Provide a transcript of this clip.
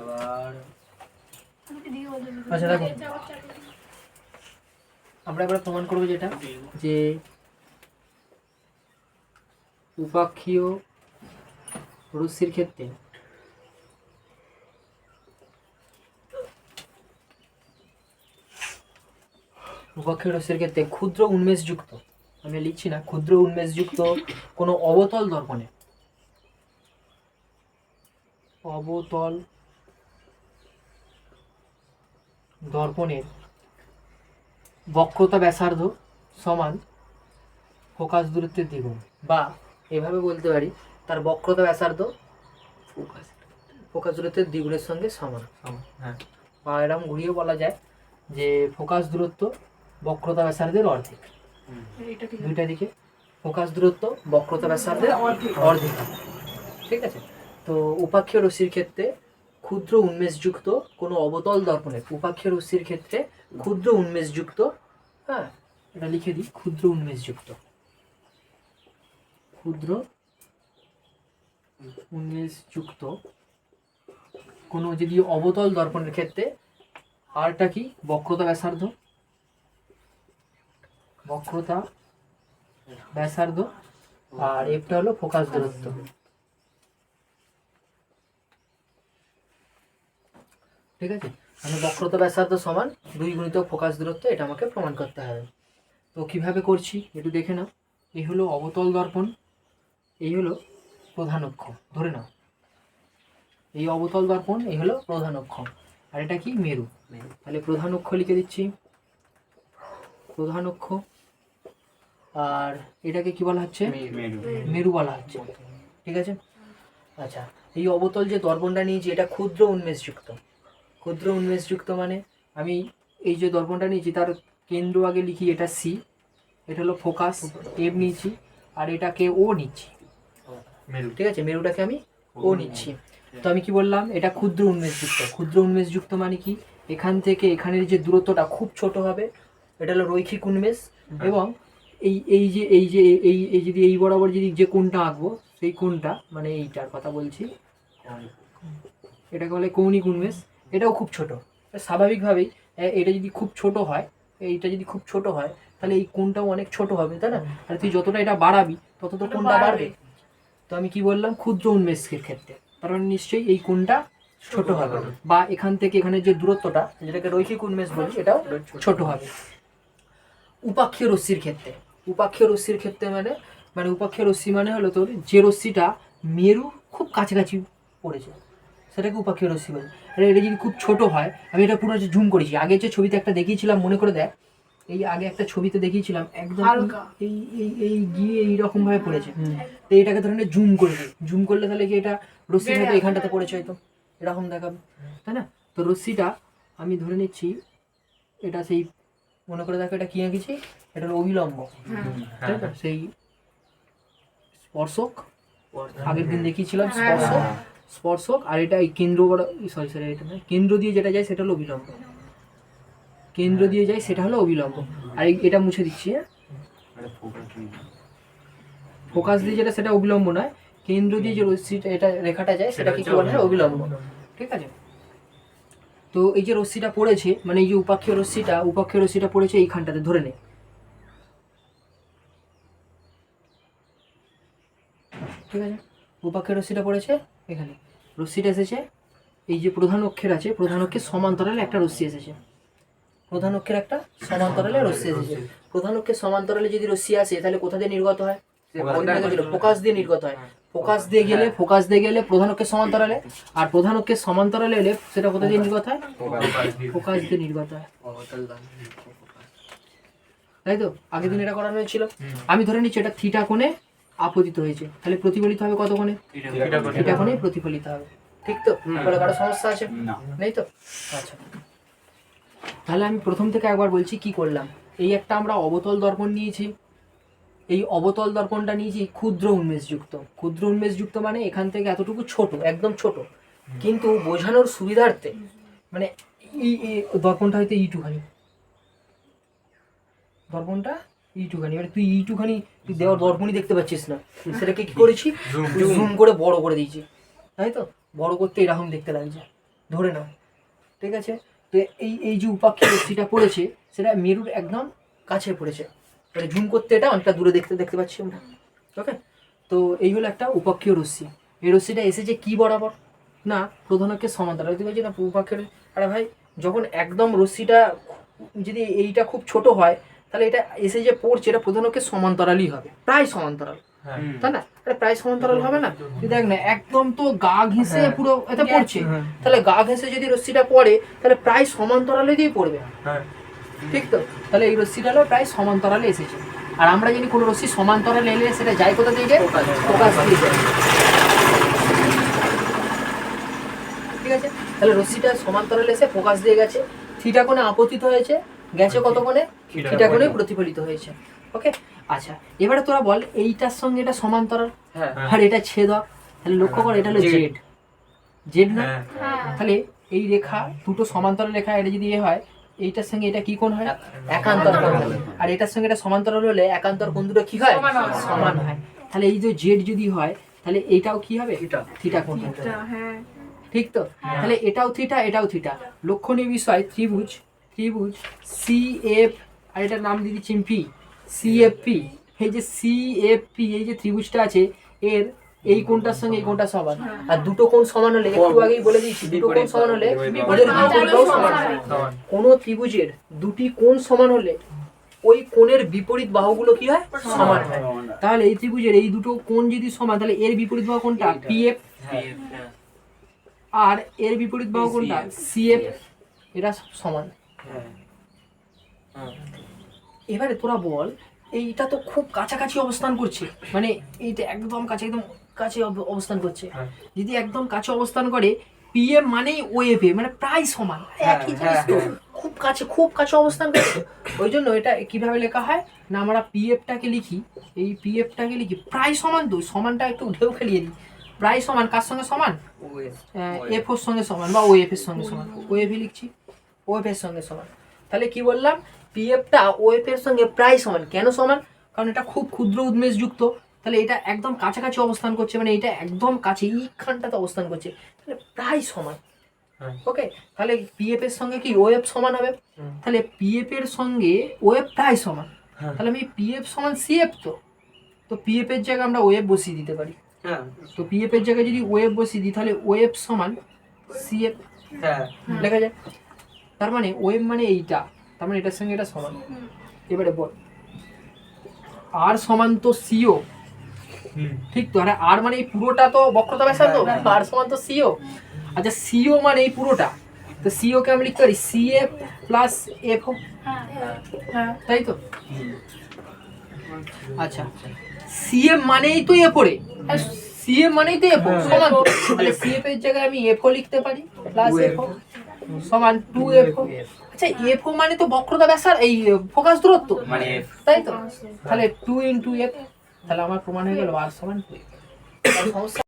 আবার আচ্ছা দেখো। আমরা এবার প্রমাণ করব যেটা যে উপাক্ষীয় রশ্মির ক্ষেত্রে উপাক্ষীয় রশ্মির ক্ষেত্রে ক্ষুদ্র উন্মেষযুক্ত আমি লিখছি না ক্ষুদ্র উন্মেষযুক্ত কোনো অবতল দর্পণে। অবতল দর্পণের। বক্রতা ব্যাসার্ধ সমান ফোকাস দূরত্বের দ্বিগুণ। বা এভাবে বলতে পারি তার বক্রতা ব্যাসার্ধ ফোকাস ফোকাস দূরত্বের দ্বিগুণের সঙ্গে সমান। সমান হ্যাঁ। বা এরকম ঘুরিয়ে বলা যায় যে ফোকাস দূরত্ব বক্রতা ব্যাসার্ধের অর্ধেক। দুইটা দিকে ফোকাস দূরত্ব বক্রতা ব্যাসার্ধের অর্ধেক। ঠিক আছে? তো উপাক্ষীয় রশ্মির ক্ষেত্রে ক্ষুদ্র উন্মেষযুক্ত কোনো অবতল দর্পণে উপাক্ষীয় রশ্মির ক্ষেত্রে ক্ষুদ্র উন্মেষযুক্ত হ্যাঁ এটা লিখে দিই, ক্ষুদ্র উন্মেষযুক্ত। ক্ষুদ্র উন্মেষযুক্ত কোনো যদি অবতল দর্পণের ক্ষেত্রে, আরটা কি? বক্রতা ব্যাসার্ধ। বক্রতা ব্যাসার্ধ। আর এফটা হলো ফোকাস দূরত্ব। ঠিক আছে? মানে বক্রতা ব্যাসার্ধ সমান দুই গুণিত ফোকাস দূরত্ব এটা আমাকে প্রমাণ করতে হবে। তো কীভাবে করছি? একটু দেখে নাও। এই হলো অবতল দর্পণ এই হলো প্রধান অক্ষ ধরে নাও। এই অবতল দর্পণ এই হলো প্রধান অক্ষ আর এটা কি? মেরু। তাহলে প্রধান অক্ষ লিখে দিচ্ছি। প্রধান অক্ষ আর এটাকে কি বলা হচ্ছে? মেরু বলা হচ্ছে। ঠিক আছে? আচ্ছা এই অবতল যে দর্পণটা নিয়েছি এটা ক্ষুদ্র উন্মেষযুক্ত। ক্ষুদ্র উন্মেষযুক্ত মানে? আমি এই যে দর্পণটা নিয়েছি তার কেন্দ্র আগে লিখি এটা সি এটা হলো ফোকাস এফ নিয়েছি আর এটাকে ও নিচ্ছি। মেরু। ঠিক আছে? মেরুটাকে আমি ও নিচ্ছি। তো আমি কি বললাম? এটা ক্ষুদ্র উন্মেষযুক্ত। ক্ষুদ্র উন্মেষযুক্ত মানে কি? এখান থেকে এখানের যে দূরত্বটা খুব ছোট হবে এটা হলো রৈখিক উন্মেষ এবং এই এই যে এই যে এই এই যদি এই বরাবর যদি যে কোনটা আঁকবো সেই কোনটা মানে এইটার কথা বলছি এটাকে বলে কৌণিক উন্মেষ। এটাও খুব ছোট। স্বাভাবিকভাবেই এটা যদি খুব ছোট হয় এইটা যদি খুব ছোট হয় তাহলে এই কোনটাও অনেক ছোট হবে তাই না? আর তুই যতটা এটা বাড়াবি তত তো কোনটা বাড়বে। তো আমি কি বললাম? ক্ষুদ্র উন্মেষের ক্ষেত্রে। তার মানে নিশ্চয়ই এই কোনটা ছোট হবে। বা এখান থেকে এখানে যে দূরত্বটা যেটাকে রৈখিক উন্মেষ বলি এটাও ছোট হবে। উপাক্ষীয় রশ্মির ক্ষেত্রে। উপাক্ষীয় রশ্মির ক্ষেত্রে মানে মানে উপাক্ষীয় রশ্মি মানে হলো তোর যে রশ্মিটা মেরু খুব কাছাকাছি পড়েছে। সেটাকে উপাক্ষীয় রশ্মি বলে। আর এটা যদি খুব ছোট হয় আমি এটা পুরো জুম করেছি। আগে যে ছবিতে একটা দেখিয়েছিলাম মনে করে দেখ এই আগে একটা ছবিতে দেখিয়েছিলাম একদম এই এই এই গিয়ে এইরকম ভাবে পড়েছে। তো এটাকে ধরে জুম করে দিই জুম করলে তাহলে কি এটা রশ্মি হয়তো এখানটাতে পড়েছে হয়তো। এরকম দেখাবে। তাই না? তো রশ্মিটা আমি ধরে নিচ্ছি এটা সেই মনে করে দেখো এটা কি আঁকেছি? এটা অবিলম্ব। তাই সেই স্পর্শক। আগের দিন দেখিয়েছিলাম স্পর্শক। স্পর্শক আর এটা এই কেন্দ্র সরি সরি এটা নয় কেন্দ্র দিয়ে যেটা যায় সেটা হলো অবিলম্ব। কেন্দ্র দিয়ে যায় সেটা হলো অবিলম্ব। আর এটা মুছে দিচ্ছি হ্যাঁ? ফোকাস দিয়ে যেটা। সেটা অবিলম্ব নয়। কেন্দ্র দিয়ে যে রশ্মিটা এটা রেখাটা যায় সেটাকে কি বলা হয় অবিলম্ব। ঠিক আছে? তো এই যে রশ্মিটা পড়েছে মানে এই যে উপাক্ষীয় রশ্মিটা উপাক্ষীয় রশ্মিটা পড়েছে এইখানটাতে ধরে নে। ঠিক আছে? উপাক্ষীয় রশ্মিটা পড়েছে এখানে। রশ্মিটা এসেছে এই যে প্রধান অক্ষের আছে প্রধান অক্ষের সমান্তরালে একটা রশ্মি এসেছে। প্রধান অক্ষের একটা সমান্তরালে রশ্মি এসেছে। প্রধান অক্ষের সমান্তরালে যদি রশ্মি আসে তাহলে কোথা দিয়ে নির্গত হয়? ফোকাস দিয়ে নির্গত হয়। ফোকাস দিয়ে গেলে ফোকাস দিয়ে গেলে প্রধান অক্ষের সমান্তরালে। আর প্রধান অক্ষের সমান্তরালে এলে সেটা কোথা দিয়ে নির্গত হয়? ফোকাস দিয়ে নির্গত হয়। তাই তো? আগের দিন এটা করানো হয়েছিল। আমি ধরে নিচ্ছি এটা থিটা কোণে আপতিত হয়েছে। তাহলে প্রতিফলিত হবে কতক্ষণে? কোণে প্রতিফলিত হবে। ঠিক তো? বলে কারও সমস্যা আছে? নেই তো? আচ্ছা। তাহলে আমি প্রথম থেকে একবার বলছি কি করলাম। এই একটা আমরা অবতল দর্পণ নিয়েছি। এই অবতল দর্পণটা নিয়েছি ক্ষুদ্র উন্মেষযুক্ত। ক্ষুদ্র উন্মেষযুক্ত মানে এখান থেকে এতটুকু ছোট একদম ছোট। কিন্তু বোঝানোর সুবিধার্থে মানে দর্পণটা হয়তো এইটুখানি। দর্পণটা এইটুখানি মানে তুই এইটুখানি তুই দেওয়ার দর্পণই দেখতে পাচ্ছিস না। সেটাকে কি করেছি? জুম করে। বড় করে দিয়েছি। তাই তো? বড় করতে এরকম দেখতে লাগছে। ধরে নাও। ঠিক আছে? তো এই এই যে উপাক্ষের রশ্মিটা পড়েছে সেটা মেরুর একদম কাছে পড়েছে। মানে জুম করতে এটা অনেকটা দূরে দেখতে দেখতে পাচ্ছি আমরা। ওকে তো এই হলো একটা উপাক্ষীয় রশ্মি। এই রশ্মিটা এসেছে কি বরাবর? না প্রধানকে সমান্তরাল। দেখতে পাচ্ছি না উপাক্ষের আরে ভাই যখন একদম রশ্মিটা যদি এইটা খুব ছোট হয় তাহলে এটা এসে যে পড়ছে এটা প্রধানকে সমান্তরালই হবে। প্রায় সমান্তরাল। হ্যাঁ। তাই না? এটা প্রায় সমান্তরাল হবে না? তুই দেখ না একদম তো গা ঘেঁষে হ্যাঁ। পুরো এটা পড়ছে। হ্যাঁ। তাহলে গা ঘেঁষে যদি রশ্মিটা পড়ে তাহলে প্রায় সমান্তরালে দিয়ে পড়বে। হ্যাঁ। ঠিক তো? তাহলে এই রশ্মিটা প্রায় সমান্তরালে এসেছে। আর আমরা জানি কোনো রশ্মি সমান্তরালে এলে সেটা যায় কোথা দিয়ে যায়? ফোকাস দিয়ে যায়। ঠিক আছে? তাহলে রশ্মিটা সমান্তরালে এসে ফোকাস দিয়ে গেছে। থিটা কোণে আপতিত হয়েছে। গেছে কত কোণে থিটা থিটা কোণে কোণে। প্রতিফলিত হয়েছে। ওকে আচ্ছা এবারে তোরা বল এইটার সঙ্গে এটা সমান্তরাল? হ্যাঁ। আর এটা ছেদক তাহলে লক্ষ্য কর এটা হলো জেড। জেড। জেড না? হ্যাঁ। তাহলে এই রেখা দুটো সমান্তরাল রেখা এটা যদি এ হয় এইটার সঙ্গে এটা কি কোণ হয়? একান্তর কোণ হয়। আর এটার সঙ্গে এটা সমান্তরাল হলে একান্তর কোণ দুটো কি হয়? সমান হয়। সমান হয়। তাহলে এই যে জেড যদি হয় তাহলে এইটাও কি হবে? থিটা। থিটা কোণ হবে। হ্যাঁ। ঠিক তো? তাহলে এটাও থিটা এটাও থিটা। লক্ষণীয় বিষয় ত্রিভুজ। ত্রিভুজ সি এফ আর এটার নাম দিয়ে দিচ্ছি পি সি এফ পি এই যে সি এফ পি এই যে ত্রিভুজটা আছে এর এই কোনটার সঙ্গে এই কোনটা সমান। আর দুটো কোণ সমান হলে একটু আগেই বলে দিয়েছি দুটো কোণ সমান হলে ওদের বিপরীতটাও সমান। সমান। কোনো ত্রিভুজের দুটি কোণ সমান হলে ওই কোণের বিপরীত বাহুগুলো কি হয়? সমান। হয়। তাহলে এই ত্রিভুজের এই দুটো কোণ যদি সমান তাহলে এর বিপরীত বাহু কোনটা? পি এফ হ্যাঁ। আর এর বিপরীত বাহু কোনটা? সিএফ এরা সব সমান। এবারে তোরা বল এইটা তো খুব কাছাকাছি অবস্থান করছে। মানে এইটা একদম কাছে একদম কাছে অব- অবস্থান করছে। হ্যাঁ। যদি একদম কাছে অবস্থান করে পিএম মানেই ওএফএ মানে প্রায় সমান। একই জিনিস তো খুব কাছে খুব কাছে অবস্থান করছে। ওই জন্য এটা কীভাবে লেখা হয়? না আমরা পিএফটাকে লিখি। এই পিএফটাকে লিখি প্রায় সমান তো সমানটা একটু ঢেউ খেলিয়ে দিই। প্রায় সমান কার সঙ্গে সমান? এফ ওর সঙ্গে সমান বা ওএফ এর সঙ্গে সমান। ওএফ লিখছি। ওএফ এর সঙ্গে সমান। তাহলে কি বললাম? পিএফটা ওএফ এর সঙ্গে প্রায় সমান। কেন সমান? কারণ এটা খুব ক্ষুদ্র উদ্মেষযুক্ত। তাহলে এটা একদম কাছাকাছি অবস্থান করছে মানে এটা একদম কাছে এইখানটাতে অবস্থান করছে। তাহলে প্রায় সমান। হ্যাঁ। ওকে? তাহলে পিএফ এর সঙ্গে কি ওয়েব সমান হবে। তাহলে পিএফ এর সঙ্গে ওয়েব প্রায় সমান। হ্যাঁ। তাহলে আমি পিএফ সমান সিএফ তো। তো পিএফ এর জায়গায় আমরা ওয়েব বসিয়ে দিতে পারি। হ্যাঁ। তো পিএফ এর জায়গায় যদি ওয়েব বসিয়ে দিই তাহলে ওয়েভ সমান সিএফ হ্যাঁ। লেখা যায় তার মানে ওয়েভ মানে এইটা। তার মানে এটার সঙ্গে এটা সমান। এবারে বল। আর সমান তো সিও। ঠিক তো? আর আর মানে এই পুরোটা তো বক্রতা ব্যাসার্ধ? আর সমান তো সিও। আচ্ছা সিও মানে এই পুরোটা। তো সিও কে আমি লিখতে পারি সিএফ প্লাস এফ হ্যাঁ তাই তো? আচ্ছা সিএম মানেই তো এ পড়ে সিএম মানেই তো এফ সমান তো। তাহলে সিএফ এর জায়গায় আমি এফও লিখতে পারি প্লাস এফ সমান টু এফ আচ্ছা এফ মানে তো বক্রতা ব্যাসার এই ফোকাস দূরত্ব। মানে তাই তো? তাহলে টু ইন্টু এফ তাহলে আমার প্রমাণ হয়ে গেল আর সমান 2F। আর সমস্যা